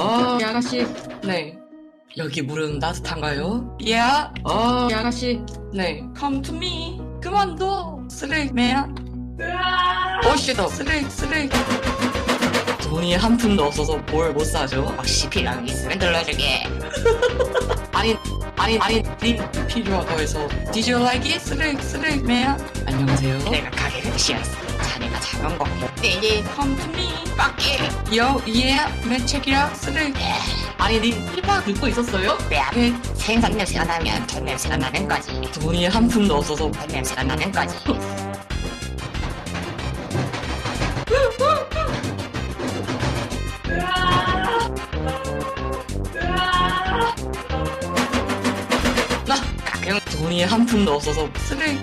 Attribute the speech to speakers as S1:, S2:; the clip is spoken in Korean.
S1: 어, 이 아가씨. 네. 여기 물은 따뜻한가요? 예. 어, 이 아가씨. 네. Come to me. 그만둬. 쓰레기맨. 오시다. 쓰레기, 쓰레기. 돈이 한 푼도 없어서 뭘 못 사죠?
S2: 필요한 게 있으면 눌러주게.
S1: 아니, 아니, 아니, 님 필요하다고 해서. Did you like it? 쓰레기, 쓰레기맨. 안녕하세요.
S2: 내가 가게를 싫었어. 자네가 작은 거.
S1: Yo, yeah. Man, check it out. 쓰레기. 아니, 님 1파 듣고 있었어요?
S2: 내 앞에 생선 냄새가 나면 돈 냄새가 나는 거지.
S1: 돈이 한 푼도 없어서
S2: 돈 냄새가 나는 거지.
S1: 나
S2: 가끔
S1: 돈이 한 푼도 없어서 쓰레기